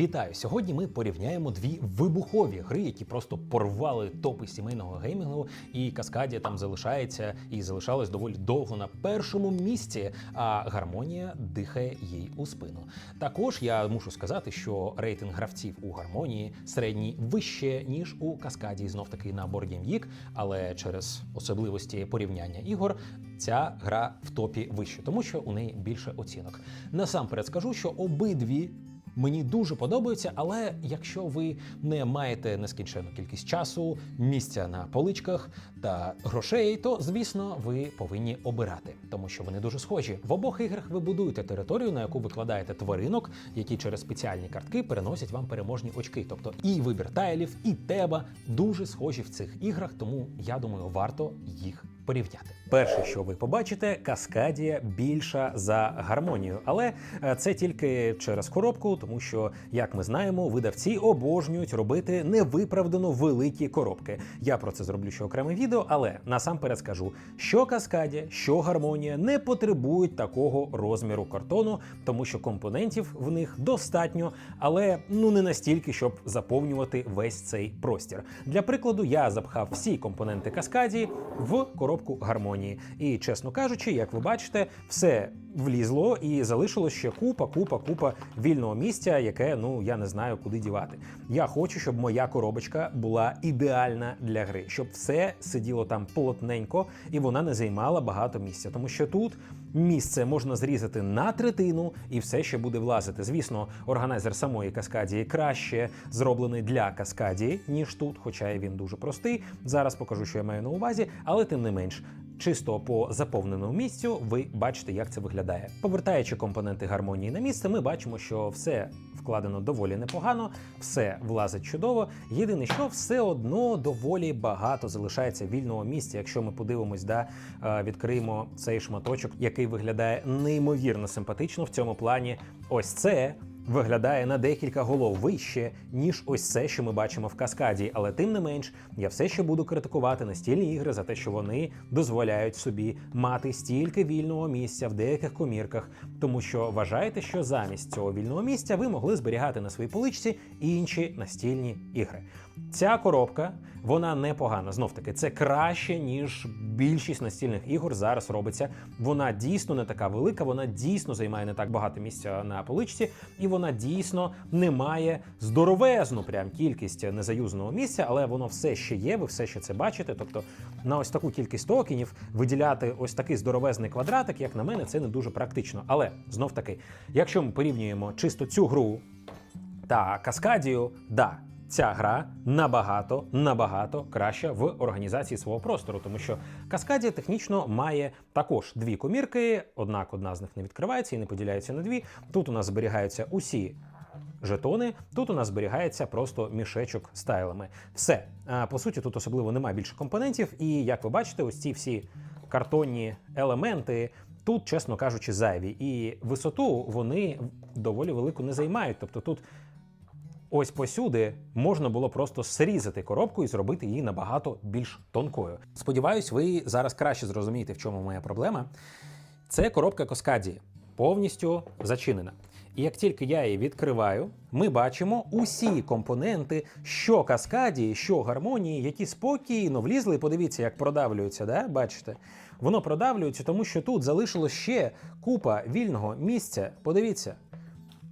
Вітаю! Сьогодні ми порівняємо дві вибухові гри, які просто порвали топи сімейного геймінгу, і Каскадія там залишається і залишалась доволі довго на першому місці. А гармонія дихає їй у спину. Також я мушу сказати, що рейтинг гравців у гармонії середній вище ніж у Каскадії, знов таки на Board Game Geek, але через особливості порівняння ігор ця гра в топі вище, тому що у неї більше оцінок. Насамперед скажу, що обидві. Мені дуже подобаються, але якщо ви не маєте нескінченну кількість часу, місця на поличках та грошей, то звісно ви повинні обирати, тому що вони дуже схожі. В обох іграх ви будуєте територію, на яку викладаєте тваринок, які через спеціальні картки переносять вам переможні очки. Тобто і вибір тайлів, і теба дуже схожі в цих іграх, тому я думаю, варто їх порівняти. Перше, що ви побачите, каскадія більша за гармонію, але е, це тільки через коробку, тому що, як ми знаємо, видавці обожнюють робити невиправдано великі коробки. Я про це зроблю ще окреме відео, але насамперед скажу, що каскадія, що гармонія не потребують такого розміру картону, тому що компонентів в них достатньо, але ну не настільки, щоб заповнювати весь цей простір. Для прикладу, я запхав всі компоненти каскадії в коробку гармонії. І чесно кажучи, як ви бачите, все влізло і залишилось ще купа, купа, купа вільного місця, яке ну я не знаю куди дівати. Я хочу, щоб моя коробочка була ідеальна для гри, щоб все сиділо там плотненько і вона не займала багато місця, тому що тут. Місце можна зрізати на третину, і все ще буде влазити. Звісно, органайзер самої каскадії краще зроблений для каскадії, ніж тут, хоча він дуже простий. Зараз покажу, що я маю на увазі, але тим не менш. Чисто по заповненому місцю ви бачите, як це виглядає. Повертаючи компоненти гармонії на місце, ми бачимо, що все вкладено доволі непогано, все влазить чудово. Єдине, що все одно доволі багато залишається вільного місця. Якщо ми подивимось, да е, відкриємо цей шматочок, який виглядає неймовірно симпатично в цьому плані. Ось це виглядає на декілька голов вище, ніж ось це, що ми бачимо в каскаді. Але тим не менш, я все ще буду критикувати настільні ігри за те, що вони дозволяють собі мати стільки вільного місця в деяких комірках, тому що вважаєте, що замість цього вільного місця ви могли зберігати на своїй поличці інші настільні ігри. Ця коробка вона непогана. Знов таки, це краще ніж більшість настільних ігор зараз робиться. Вона дійсно не така велика, вона дійсно займає не так багато місця на поличці, і вона дійсно не має здоровезну прям кількість незаюзаного місця, але воно все ще є. Ви все ще це бачите. Тобто на ось таку кількість токенів виділяти ось такий здоровезний квадратик, як на мене, це не дуже практично. Але знов таки, якщо ми порівнюємо чисто цю гру та каскадію, да. Ця гра набагато набагато краща в організації свого простору, тому що Каскадія технічно має також дві комірки, однак одна з них не відкривається і не поділяється на дві. Тут у нас зберігаються усі жетони, тут у нас зберігається просто мішечок з тайлами. Все по суті, тут особливо немає більше компонентів, і як ви бачите, ось ці всі картонні елементи. Тут, чесно кажучи, зайві, і висоту вони доволі велику не займають. Тобто тут Ось посюди можна було просто срізати коробку і зробити її набагато більш тонкою. Сподіваюсь, ви зараз краще зрозумієте, в чому моя проблема. Це коробка Коскаді повністю зачинена. І як тільки я її відкриваю, ми бачимо усі компоненти, що каскадії, що гармонії, які спокійно влізли. Подивіться, як продавлюються, да? бачите? Воно продавлюється, тому що тут залишилось ще купа вільного місця. Подивіться.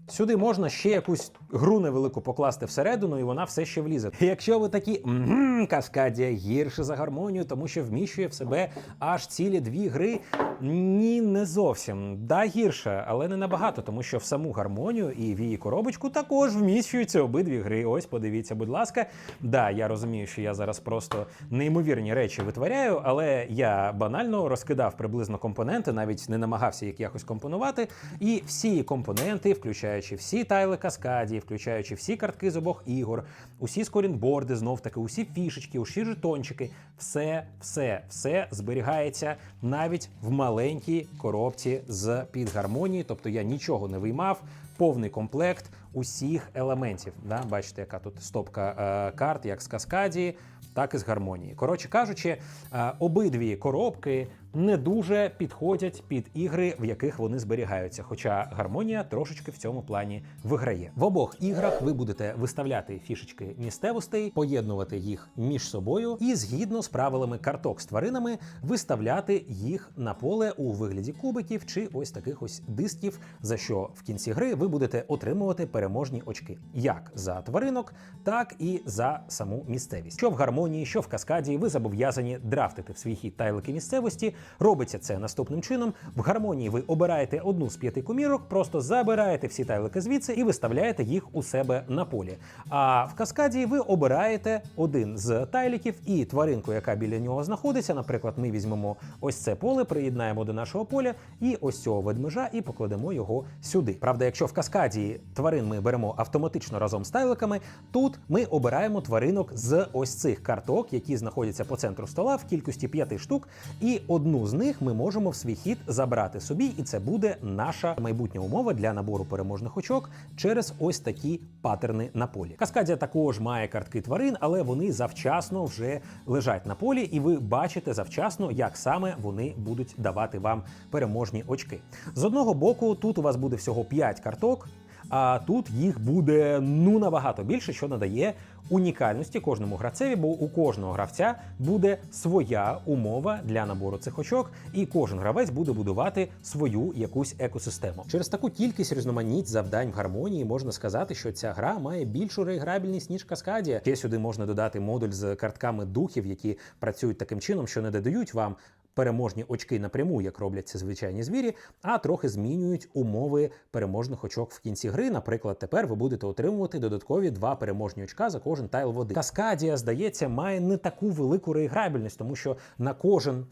Сюди можна ще якусь гру невелику покласти всередину, і вона все ще влізе. Якщо ви такі «Мгм, каскадія гірше за гармонію, тому що вміщує в себе аж цілі дві гри. Ні, не зовсім. Да, гірше, але не набагато, тому що в саму гармонію і в її коробочку також вміщуються обидві гри. Ось подивіться, будь ласка. Да, я розумію, що я зараз просто неймовірні речі витворяю, але я банально розкидав приблизно компоненти, навіть не намагався їх якось компонувати. І всі компоненти, включаючи всі тайли каскаді, включаючи всі картки з обох ігор, усі скорінборди, знов таки, усі фішечки, усі жетончики, все, все, все зберігається навіть в маленькій коробці з під гармонії. Тобто я нічого не виймав. повний комплект усіх елементів. Да? Бачите, яка тут стопка е, карт, як з каскаді, так і з гармонії. Коротше кажучи, е, обидві коробки не дуже підходять під ігри, в яких вони зберігаються. Хоча гармонія трошечки в цьому плані виграє. В обох іграх ви будете виставляти фішечки місцевостей, поєднувати їх між собою і згідно з правилами карток з тваринами виставляти їх на поле у вигляді кубиків чи ось таких ось дисків, за що в кінці гри ви будете отримувати переможні очки як за тваринок, так і за саму місцевість. Що в гармонії, що в каскаді, ви зобов'язані драфтити в свій хід тайлики місцевості. Робиться це наступним чином. В гармонії ви обираєте одну з п'яти комірок, просто забираєте всі тайлики звідси і виставляєте їх у себе на полі. А в каскаді ви обираєте один з тайліків і тваринку, яка біля нього знаходиться. Наприклад, ми візьмемо ось це поле, приєднаємо до нашого поля і ось цього ведмежа, і покладемо його сюди. Правда, якщо в каскаді тварин ми беремо автоматично разом з тайликами, тут ми обираємо тваринок з ось цих карток, які знаходяться по центру стола в кількості п'яти штук, і одну з них ми можемо в свій хід забрати собі, і це буде наша майбутня умова для набору переможних очок через ось такі паттерни на полі. Каскадія також має картки тварин, але вони завчасно вже лежать на полі, і ви бачите завчасно, як саме вони будуть давати вам переможні очки. З одного боку, тут у вас буде всього 5 карток. А тут їх буде ну набагато більше, що надає унікальності кожному гравцеві, бо у кожного гравця буде своя умова для набору цих очок, і кожен гравець буде будувати свою якусь екосистему. Через таку кількість різноманіть завдань в гармонії можна сказати, що ця гра має більшу реіграбільність ніж Каскадія. Ще сюди можна додати модуль з картками духів, які працюють таким чином, що не додають вам переможні очки напряму, як роблять це звичайні звірі, а трохи змінюють умови переможних очок в кінці гри. Наприклад, тепер ви будете отримувати додаткові два переможні очка за кожен тайл води. Каскадія, здається, має не таку велику реіграбельність, тому що на кожен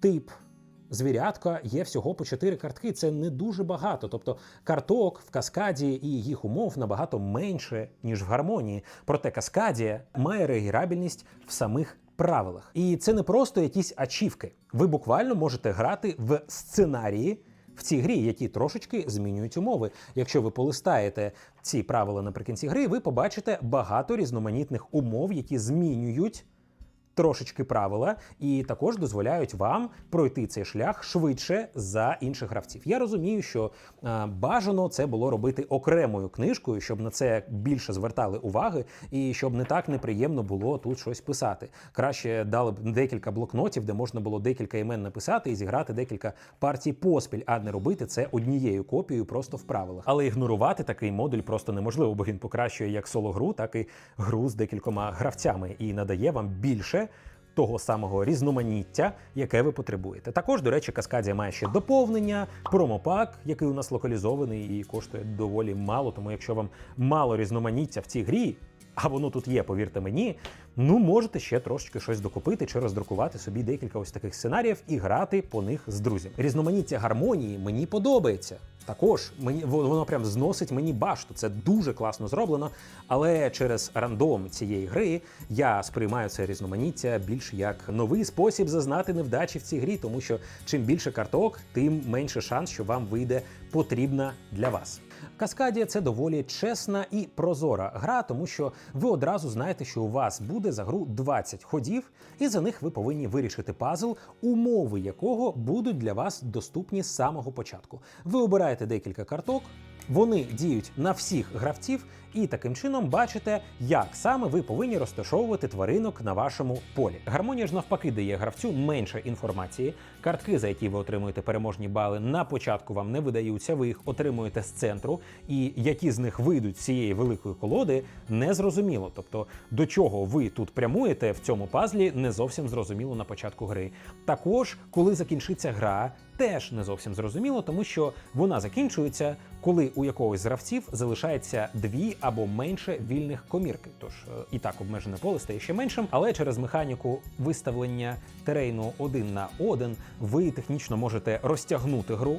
тип. Звірятка є всього по 4 картки. Це не дуже багато. Тобто карток в каскаді і їх умов набагато менше, ніж в гармонії. Проте каскадія має реагірабельність в самих правилах. І це не просто якісь ачівки. Ви буквально можете грати в сценарії. В цій грі, які трошечки змінюють умови. Якщо ви полистаєте ці правила наприкінці гри, ви побачите багато різноманітних умов, які змінюють трошечки правила, і також дозволяють вам пройти цей шлях швидше за інших гравців. Я розумію, що е, бажано це було робити окремою книжкою, щоб на це більше звертали уваги, і щоб не так неприємно було тут щось писати. Краще дали б декілька блокнотів, де можна було декілька імен написати і зіграти декілька партій поспіль, а не робити це однією копією просто в правилах. Але ігнорувати такий модуль просто неможливо, бо він покращує як соло-гру, так і гру з декількома гравцями і надає вам більше того самого різноманіття, яке ви потребуєте. Також, до речі, Каскадія має ще доповнення, промопак, який у нас локалізований і коштує доволі мало. Тому якщо вам мало різноманіття в цій грі, а воно тут є, повірте мені. Ну, можете ще трошечки щось докупити чи роздрукувати собі декілька ось таких сценаріїв і грати по них з друзями. Різноманіття гармонії мені подобається. Також мені воно прям зносить мені башту. Це дуже класно зроблено. Але через рандом цієї гри я сприймаю це різноманіття більш як новий спосіб зазнати невдачі в цій грі, тому що чим більше карток, тим менше шанс, що вам вийде потрібна для вас. Каскадія це доволі чесна і прозора гра, тому що ви одразу знаєте, що у вас буде за гру 20 ходів, і за них ви повинні вирішити пазл, умови якого будуть для вас доступні з самого початку. Ви обираєте декілька карток. Вони діють на всіх гравців, і таким чином бачите, як саме ви повинні розташовувати тваринок на вашому полі. Гармонія ж навпаки дає гравцю менше інформації. Картки, за які ви отримуєте переможні бали, на початку вам не видаються. Ви їх отримуєте з центру, і які з них вийдуть з цієї великої колоди, не зрозуміло. Тобто до чого ви тут прямуєте в цьому пазлі, не зовсім зрозуміло на початку гри. Також, коли закінчиться гра, теж не зовсім зрозуміло, тому що вона закінчується, коли у якогось з гравців залишається дві або менше вільних комірки. Тож е, і так обмежене поле стає ще меншим, але через механіку виставлення терейну один на один ви технічно можете розтягнути гру.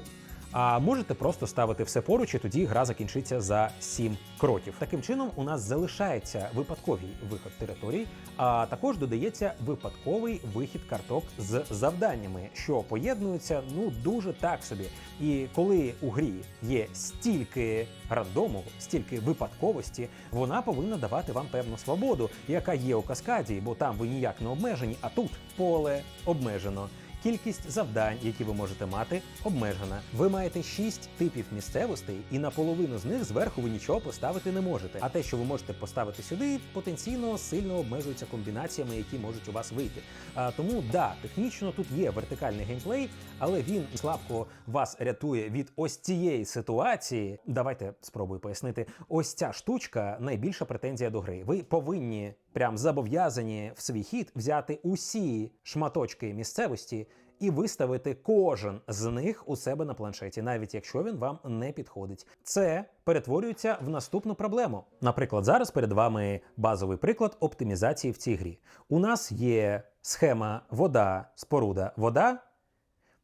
А можете просто ставити все поруч, і тоді гра закінчиться за 7 кроків. Таким чином, у нас залишається випадковий виход територій, а також додається випадковий вихід карток з завданнями, що поєднуються ну дуже так собі. І коли у грі є стільки рандому, стільки випадковості, вона повинна давати вам певну свободу, яка є у каскаді, бо там ви ніяк не обмежені, а тут поле обмежено. Кількість завдань, які ви можете мати, обмежена. Ви маєте шість типів місцевостей, і на половину з них зверху ви нічого поставити не можете. А те, що ви можете поставити сюди, потенційно сильно обмежується комбінаціями, які можуть у вас вийти. А, тому да, технічно тут є вертикальний геймплей, але він слабко вас рятує від ось цієї ситуації. Давайте спробую пояснити. Ось ця штучка найбільша претензія до гри. Ви повинні прям зобов'язані в свій хід взяти усі шматочки місцевості. І виставити кожен з них у себе на планшеті, навіть якщо він вам не підходить. Це перетворюється в наступну проблему. Наприклад, зараз перед вами базовий приклад оптимізації в цій грі. У нас є схема вода, споруда, вода.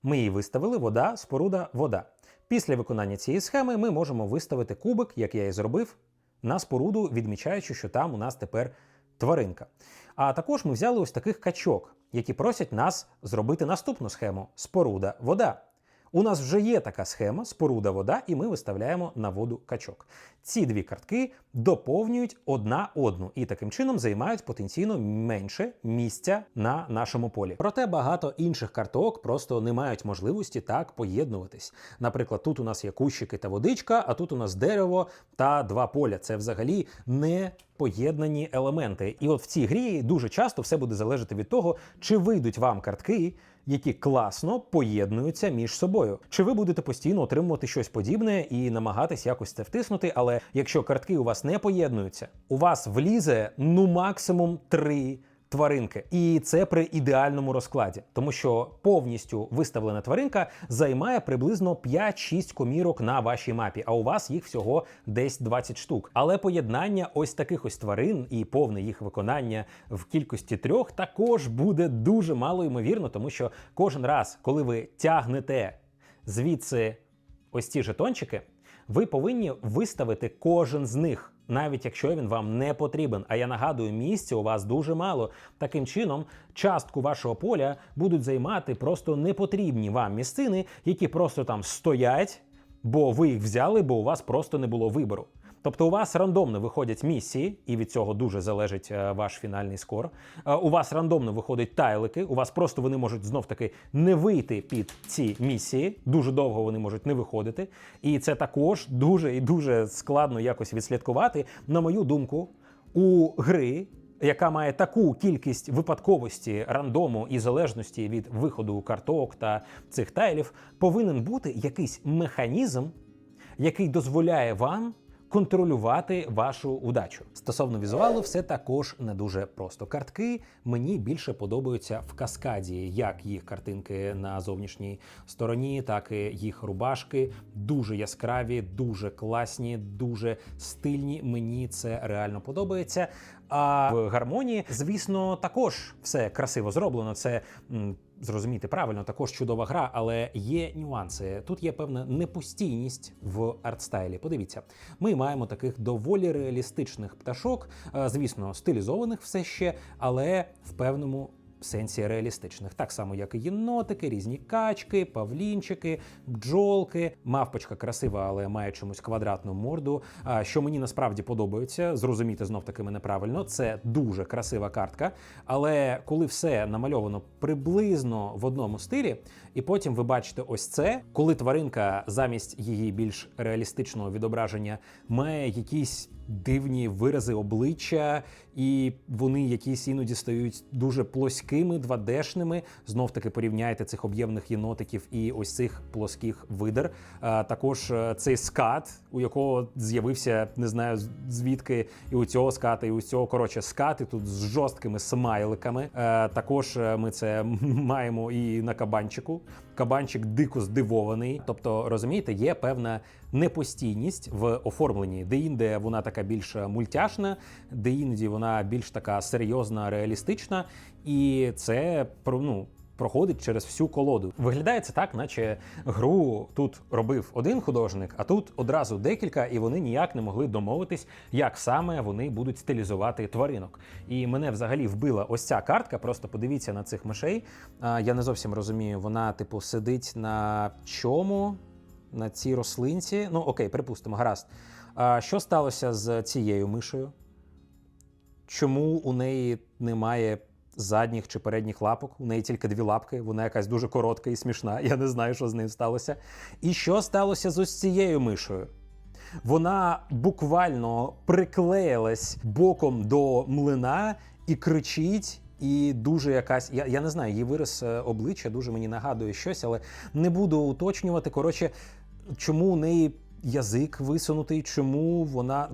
Ми її виставили вода, споруда, вода. Після виконання цієї схеми ми можемо виставити кубик, як я і зробив, на споруду, відмічаючи, що там у нас тепер тваринка. А також ми взяли ось таких качок, які просять нас зробити наступну схему споруда, вода. У нас вже є така схема споруда вода, і ми виставляємо на воду качок. Ці дві картки доповнюють одна одну і таким чином займають потенційно менше місця на нашому полі. Проте багато інших карток просто не мають можливості так поєднуватись. Наприклад, тут у нас є кущики та водичка, а тут у нас дерево та два поля. Це взагалі не поєднані елементи. І от в цій грі дуже часто все буде залежати від того, чи вийдуть вам картки, які класно поєднуються між собою. Чи ви будете постійно отримувати щось подібне і намагатись якось це втиснути? Але якщо картки у вас не поєднуються, у вас влізе ну максимум три. Тваринки, і це при ідеальному розкладі, тому що повністю виставлена тваринка займає приблизно 5-6 комірок на вашій мапі, а у вас їх всього десь 20 штук. Але поєднання ось таких ось тварин і повне їх виконання в кількості трьох також буде дуже мало ймовірно, тому що кожен раз, коли ви тягнете звідси ось ці жетончики, ви повинні виставити кожен з них. Навіть якщо він вам не потрібен. А я нагадую, місця у вас дуже мало. Таким чином, частку вашого поля будуть займати просто непотрібні вам місцини, які просто там стоять, бо ви їх взяли, бо у вас просто не було вибору. Тобто у вас рандомно виходять місії, і від цього дуже залежить е, ваш фінальний скор. Е, у вас рандомно виходять тайлики, у вас просто вони можуть знов таки не вийти під ці місії. Дуже довго вони можуть не виходити. І це також дуже і дуже складно якось відслідкувати. На мою думку, у гри. Яка має таку кількість випадковості, рандому і залежності від виходу карток та цих тайлів, повинен бути якийсь механізм, який дозволяє вам контролювати вашу удачу. Стосовно візуалу, все також не дуже просто. Картки мені більше подобаються в каскаді, як їх картинки на зовнішній стороні, так і їх рубашки. Дуже яскраві, дуже класні, дуже стильні. Мені це реально подобається. А в гармонії, звісно, також все красиво зроблено. Це зрозуміти правильно, також чудова гра, але є нюанси. Тут є певна непостійність в артстайлі. Подивіться, ми маємо таких доволі реалістичних пташок, е, звісно, стилізованих все ще, але в певному. Сенсі реалістичних, так само, як і єнотики, різні качки, павлінчики, бджолки. Мавпочка красива, але має чомусь квадратну морду. Що мені насправді подобається, зрозуміти знов таки мене правильно. Це дуже красива картка. Але коли все намальовано приблизно в одному стилі, і потім ви бачите ось це, коли тваринка замість її більш реалістичного відображення має якісь дивні вирази обличчя, і вони якісь іноді стають дуже плоскими, 2D-шними. Знов таки порівняйте цих об'ємних єнотиків і ось цих плоских видер. Також е, цей скат, у якого з'явився не знаю звідки, і у цього ската, і у цього коротше скати тут з жорсткими смайликами. Е, також е, ми це маємо і на кабанчику. Кабанчик дико здивований. Тобто, розумієте, є певна непостійність в оформленні, де інде вона така більш мультяшна, де іноді вона більш така серйозна, реалістична, і це ну. проходить через всю колоду. Виглядає це так, наче гру тут робив один художник, а тут одразу декілька, і вони ніяк не могли домовитись, як саме вони будуть стилізувати тваринок. І мене взагалі вбила ось ця картка. Просто подивіться на цих мишей. Я не зовсім розумію, вона, типу, сидить на чому? На цій рослинці. Ну, окей, припустимо, гаразд. А що сталося з цією мишею? Чому у неї немає задніх чи передніх лапок? У неї тільки дві лапки, вона якась дуже коротка і смішна. Я не знаю, що з ним сталося. І що сталося з ось цією мишею? Вона буквально приклеїлась боком до млина і кричить. І дуже якась, я, я не знаю, її вираз е, обличчя дуже мені нагадує щось, але не буду уточнювати. Коротше, чому у неї язик висунутий, чому вона.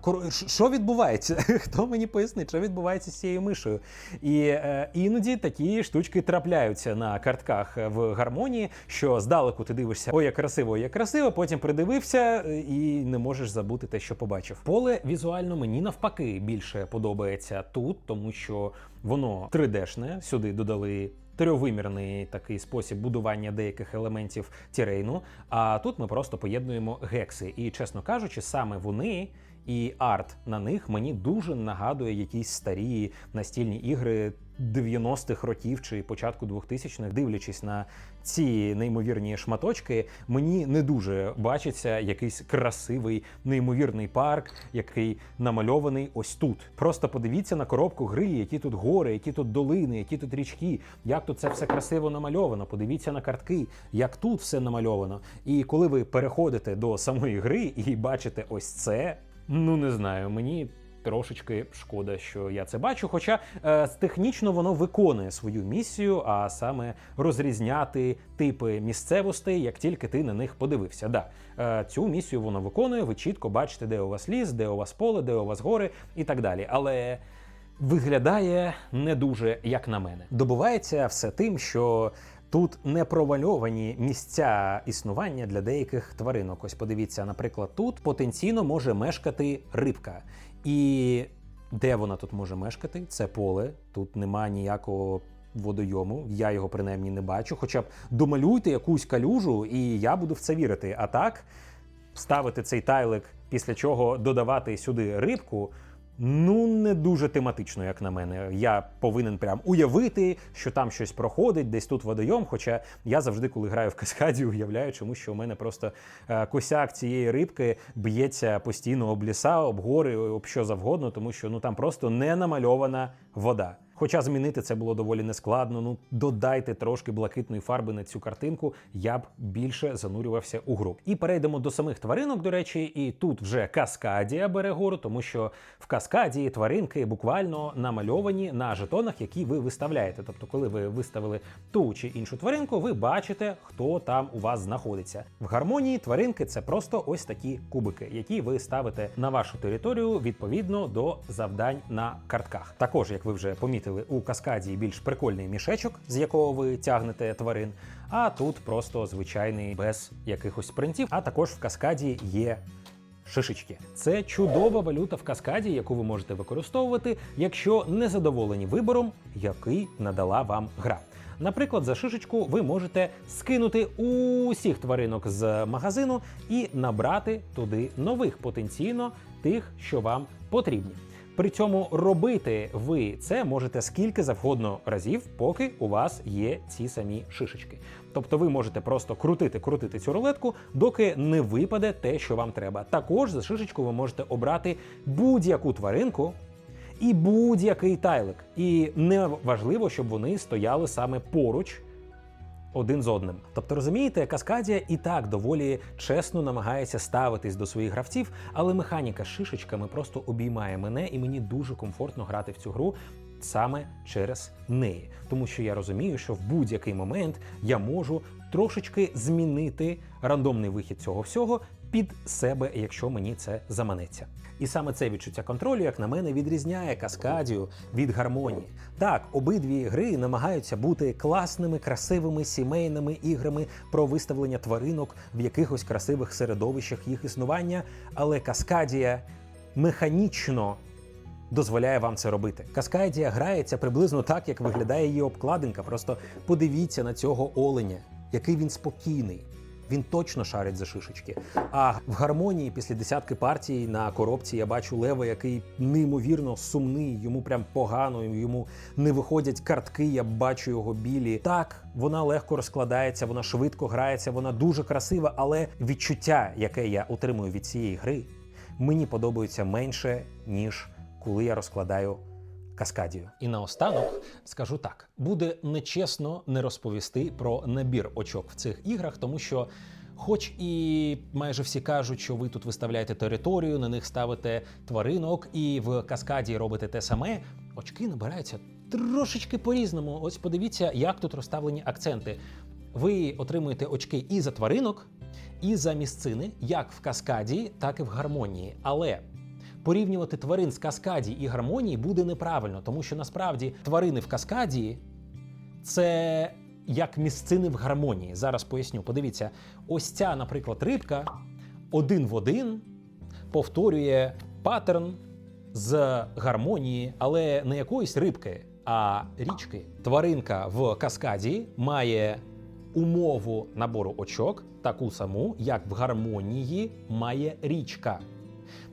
Що відбувається? Хто мені пояснить, що відбувається з цією мишею? І е, іноді такі штучки трапляються на картках в гармонії, що здалеку ти дивишся, ой, як красиво, ой, як красиво, потім придивився е, і не можеш забути те, що побачив. Поле візуально мені навпаки більше подобається тут, тому що воно 3D-шне, сюди додали трьохвимірний такий спосіб будування деяких елементів тірейну. А тут ми просто поєднуємо гекси. І, чесно кажучи, саме вони. І арт на них мені дуже нагадує якісь старі настільні ігри 90-х років чи початку 2000-х. Дивлячись на ці неймовірні шматочки, мені не дуже бачиться якийсь красивий неймовірний парк, який намальований ось тут. Просто подивіться на коробку гри, які тут гори, які тут долини, які тут річки, як тут це все красиво намальовано. Подивіться на картки, як тут все намальовано. І коли ви переходите до самої гри і бачите ось це, ну не знаю, мені. Трошечки шкода, що я це бачу. Хоча е, технічно воно виконує свою місію, а саме розрізняти типи місцевостей, як тільки ти на них подивився. Да, е, цю місію воно виконує. Ви чітко бачите, де у вас ліс, де у вас поле, де у вас гори і так далі. Але виглядає не дуже, як на мене. Добувається все тим, що. Тут не провальовані місця існування для деяких тваринок. Ось подивіться, наприклад, тут потенційно може мешкати рибка. І де вона тут може мешкати? Це поле. Тут нема ніякого водойому. Я його принаймні не бачу. Хоча б домалюйте якусь калюжу, і я буду в це вірити. А так ставити цей тайлик, після чого додавати сюди рибку. Ну, не дуже тематично, як на мене. Я повинен прям уявити, що там щось проходить, десь тут водойом. Хоча я завжди, коли граю в каскаді, уявляю, чому що у мене просто е, косяк цієї рибки б'ється постійно об ліса, об гори, об що завгодно, тому що ну там просто не намальована вода. Хоча змінити це було доволі нескладно. Ну додайте трошки блакитної фарби на цю картинку, я б більше занурювався у гру. І перейдемо до самих тваринок. До речі, і тут вже каскадія бере гору, тому що в каскадії тваринки буквально намальовані на жетонах, які ви виставляєте. Тобто, коли ви виставили ту чи іншу тваринку, ви бачите, хто там у вас знаходиться. В гармонії тваринки це просто ось такі кубики, які ви ставите на вашу територію відповідно до завдань на картках. Також, як ви вже помітили, у каскаді більш прикольний мішечок, з якого ви тягнете тварин. А тут просто звичайний без якихось принтів. А також в каскаді є шишечки. Це чудова валюта в каскаді, яку ви можете використовувати, якщо не задоволені вибором, який надала вам гра. Наприклад, за шишечку ви можете скинути усіх тваринок з магазину і набрати туди нових потенційно тих, що вам потрібні. При цьому робити ви це можете скільки завгодно разів, поки у вас є ці самі шишечки. Тобто ви можете просто крутити, крутити цю рулетку, доки не випаде те, що вам треба. Також за шишечку ви можете обрати будь-яку тваринку. І будь-який тайлик. І не важливо, щоб вони стояли саме поруч один з одним. Тобто, розумієте, Каскадія і так доволі чесно намагається ставитись до своїх гравців, але механіка з шишечками просто обіймає мене, і мені дуже комфортно грати в цю гру. Саме через неї, тому що я розумію, що в будь-який момент я можу трошечки змінити рандомний вихід цього всього під себе, якщо мені це заманеться. І саме це відчуття контролю, як на мене, відрізняє каскадію від гармонії. Так, обидві гри намагаються бути класними, красивими сімейними іграми про виставлення тваринок в якихось красивих середовищах їх існування, але каскадія механічно дозволяє вам це робити. Каскадія грається приблизно так, як виглядає її обкладинка. Просто подивіться на цього оленя, який він спокійний. Він точно шарить за шишечки. А в гармонії після десятки партій на коробці я бачу лева, який неймовірно сумний, йому прям погано, йому не виходять картки. Я бачу його білі. Так, вона легко розкладається, вона швидко грається, вона дуже красива, але відчуття, яке я отримую від цієї гри, мені подобається менше, ніж коли я розкладаю каскадію. І наостанок скажу так: буде нечесно не розповісти про набір очок в цих іграх, тому що. Хоч і майже всі кажуть, що ви тут виставляєте територію, на них ставите тваринок, і в каскаді робите те саме, очки набираються трошечки по-різному. Ось подивіться, як тут розставлені акценти. Ви отримуєте очки і за тваринок, і за місцини, як в каскаді, так і в гармонії. Але порівнювати тварин з каскаді і гармонії буде неправильно, тому що насправді тварини в каскаді це як місцини в гармонії. Зараз поясню. Подивіться, ось ця, наприклад, рибка один в один повторює паттерн з гармонії, але не якоїсь рибки, а річки. Тваринка в каскаді має умову набору очок, таку саму, як в гармонії має річка.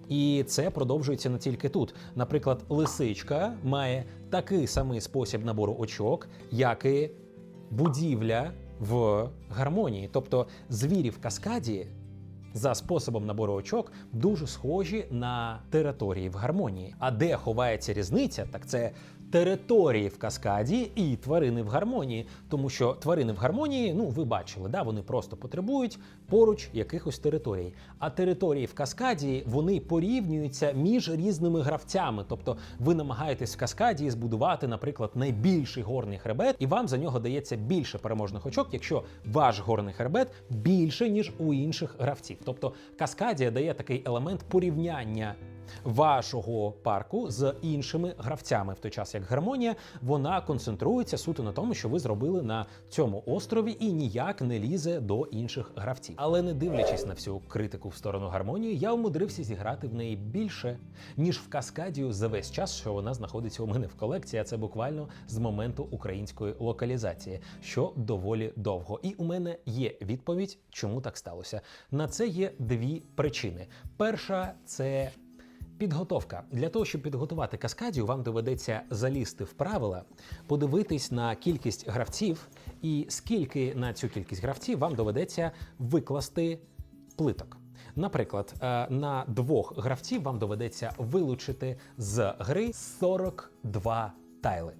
І це продовжується не тільки тут. Наприклад, лисичка має такий самий спосіб набору очок, як і будівля в гармонії. Тобто звірі в каскаді за способом набору очок дуже схожі на території в гармонії. А де ховається різниця, так це території в каскаді і тварини в гармонії. Тому що тварини в гармонії, ну ви бачили, да, вони просто потребують поруч якихось територій. А території в каскаді вони порівнюються між різними гравцями. Тобто ви намагаєтесь в каскаді збудувати, наприклад, найбільший горний хребет, і вам за нього дається більше переможних очок, якщо ваш горний хребет більше ніж у інших гравців. Тобто каскадія дає такий елемент порівняння. Вашого парку з іншими гравцями, в той час як гармонія, вона концентрується суто на тому, що ви зробили на цьому острові, і ніяк не лізе до інших гравців. Але не дивлячись на всю критику в сторону гармонії, я умудрився зіграти в неї більше ніж в каскадію за весь час, що вона знаходиться у мене в колекції. А це буквально з моменту української локалізації, що доволі довго. І у мене є відповідь, чому так сталося. На це є дві причини. Перша це Підготовка для того, щоб підготувати каскадію, вам доведеться залізти в правила, подивитись на кількість гравців, і скільки на цю кількість гравців вам доведеться викласти плиток. Наприклад, е, на двох гравців вам доведеться вилучити з гри 42 тайли.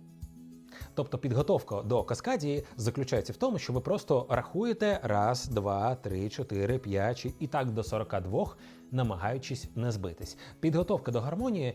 Тобто підготовка до каскадії заключається в тому, що ви просто рахуєте раз, два, три, чотири, п'ять і так до 42, намагаючись не збитись. Підготовка до гармонії.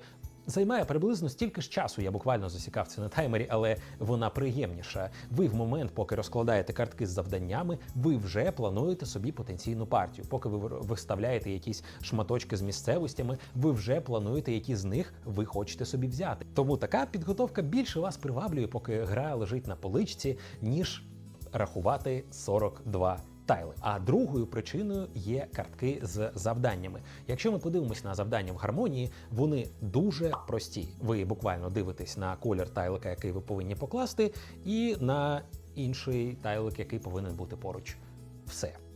Займає приблизно стільки ж часу. Я буквально засікав це на таймері, але вона приємніша. Ви в момент, поки розкладаєте картки з завданнями, ви вже плануєте собі потенційну партію. Поки ви виставляєте якісь шматочки з місцевостями, ви вже плануєте, які з них ви хочете собі взяти. Тому така підготовка більше вас приваблює, поки гра лежить на поличці, ніж рахувати 42 тайли. А другою причиною є картки з завданнями. Якщо ми подивимось на завдання в гармонії, вони дуже прості. Ви буквально дивитесь на колір тайлика, який ви повинні покласти, і на інший тайлик, який повинен бути поруч. Все.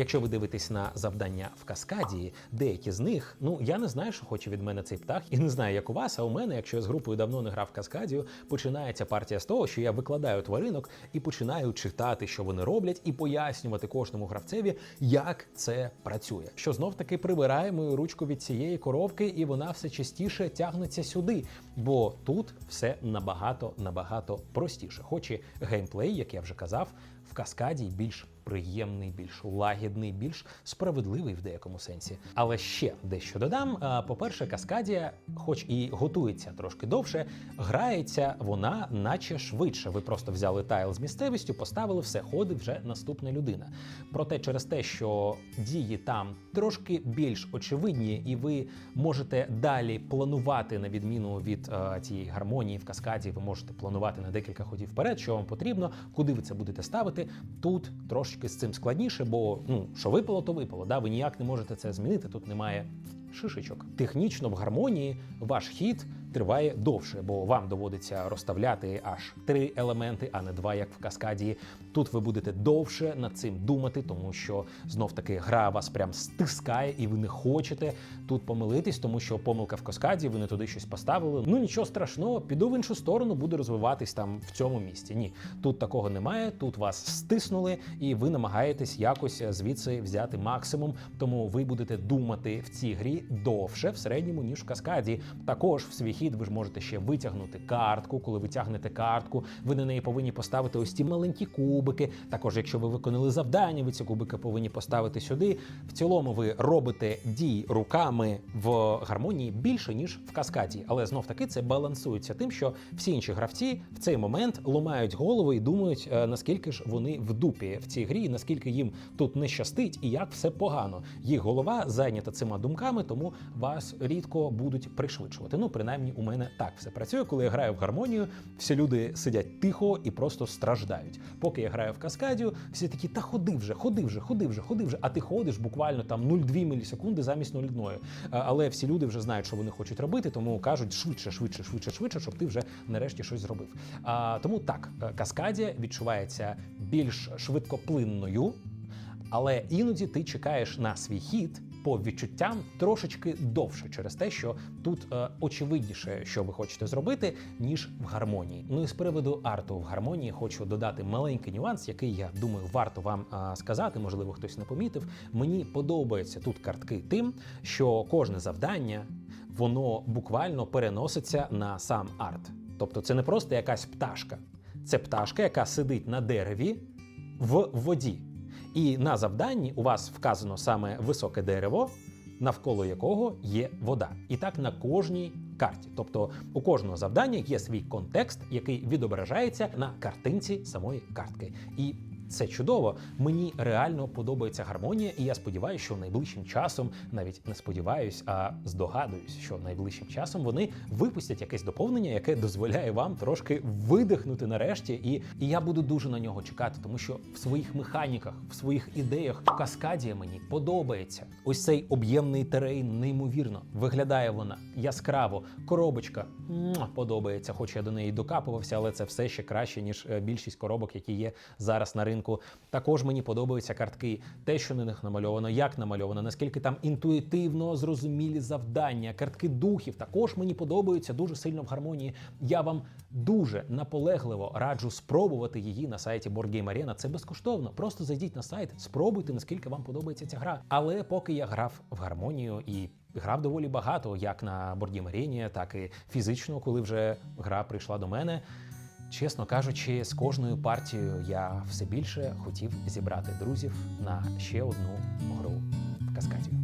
Якщо ви дивитесь на завдання в каскадії, деякі з них, ну я не знаю, що хоче від мене цей птах, і не знаю, як у вас. А у мене, якщо я з групою давно не грав в каскадію, починається партія з того, що я викладаю тваринок і починаю читати, що вони роблять, і пояснювати кожному гравцеві, як це працює. Що знов таки прибирає мою ручку від цієї коробки, і вона все частіше тягнеться сюди. Бо тут все набагато набагато простіше. Хоч і геймплей, як я вже казав, в каскаді більш приємний, більш лагідний, більш справедливий в деякому сенсі. Але ще дещо додам. По-перше, каскадія, хоч і готується трошки довше, грається вона, наче швидше. Ви просто взяли тайл з місцевістю, поставили все, ходить вже наступна людина. Проте, через те, що дії там трошки більш очевидні, і ви можете далі планувати на відміну від е, тієї гармонії в каскаді, ви можете планувати на декілька ходів вперед, що вам потрібно, куди ви це будете ставити. Тут трошки з цим складніше, бо ну що випало, то випало. Да, ви ніяк не можете це змінити. Тут немає шишечок. Технічно в гармонії ваш хід триває довше, бо вам доводиться розставляти аж три елементи, а не два, як в каскаді. Тут ви будете довше над цим думати, тому що знов таки гра вас прям стискає, і ви не хочете тут помилитись, тому що помилка в каскаді, ви не туди щось поставили. Ну нічого страшного, піду в іншу сторону, буду розвиватись там в цьому місці. Ні, тут такого немає. Тут вас стиснули, і ви намагаєтесь якось звідси взяти максимум. Тому ви будете думати в цій грі довше в середньому ніж в каскаді. Також в свій хід ви ж можете ще витягнути картку. Коли ви тягнете картку, ви на неї повинні поставити ось ці маленькі кубики. Також, якщо ви виконали завдання, ви ці кубики повинні поставити сюди. В цілому ви робите дії руками в гармонії більше ніж в каскаді. Але знов таки це балансується тим, що всі інші гравці в цей момент ломають голову і думають, е, наскільки ж вони в дупі в цій грі, наскільки їм тут не щастить і як все погано. Їх голова зайнята цими думками, тому вас рідко будуть пришвидшувати. Ну, принаймні, у мене так все працює. Коли я граю в гармонію, всі люди сидять тихо і просто страждають. Поки я граю в каскадію, всі такі, та ходи вже, ходи вже, ходи вже, ходи вже. А ти ходиш буквально там 0,2 мілісекунди замість 0,1. Але всі люди вже знають, що вони хочуть робити, тому кажуть швидше, швидше, швидше, швидше, щоб ти вже нарешті щось зробив. А, тому так, е, каскадія відчувається більш швидкоплинною, але іноді ти чекаєш на свій хід по відчуттям трошечки довше через те, що тут е, очевидніше, що ви хочете зробити, ніж в гармонії. Ну і з приводу арту в гармонії хочу додати маленький нюанс, який я думаю, варто вам е, сказати. Можливо, хтось не помітив. Мені подобаються тут картки тим, що кожне завдання воно буквально переноситься на сам арт. Тобто, це не просто якась пташка, це пташка, яка сидить на дереві в воді. І на завданні у вас вказано саме високе дерево, навколо якого є вода. І так на кожній карті. Тобто у кожного завдання є свій контекст, який відображається на картинці самої картки. І це чудово. Мені реально подобається гармонія, і я сподіваюся, що найближчим часом, навіть не сподіваюсь, а здогадуюсь, що найближчим часом вони випустять якесь доповнення, яке дозволяє вам трошки видихнути нарешті. І, і я буду дуже на нього чекати, тому що в своїх механіках, в своїх ідеях каскадія мені подобається. Ось цей об'ємний терейн, неймовірно. Виглядає вона яскраво. Коробочка подобається, хоч я до неї докапувався, але це все ще краще, ніж е, більшість коробок, які є зараз на ринку. Також мені подобаються картки, те, що на них намальовано, як намальовано, наскільки там інтуїтивно зрозумілі завдання. Картки духів також мені подобаються дуже сильно в гармонії. Я вам дуже наполегливо раджу спробувати її на сайті Board Game Arena. Це безкоштовно. Просто зайдіть на сайт, спробуйте, наскільки вам подобається ця гра. Але поки я грав в гармонію і. Грав доволі багато, як на Game Arena, так і фізично, коли вже гра прийшла до мене. Чесно кажучи, з кожною партією я все більше хотів зібрати друзів на ще одну гру в каскаді.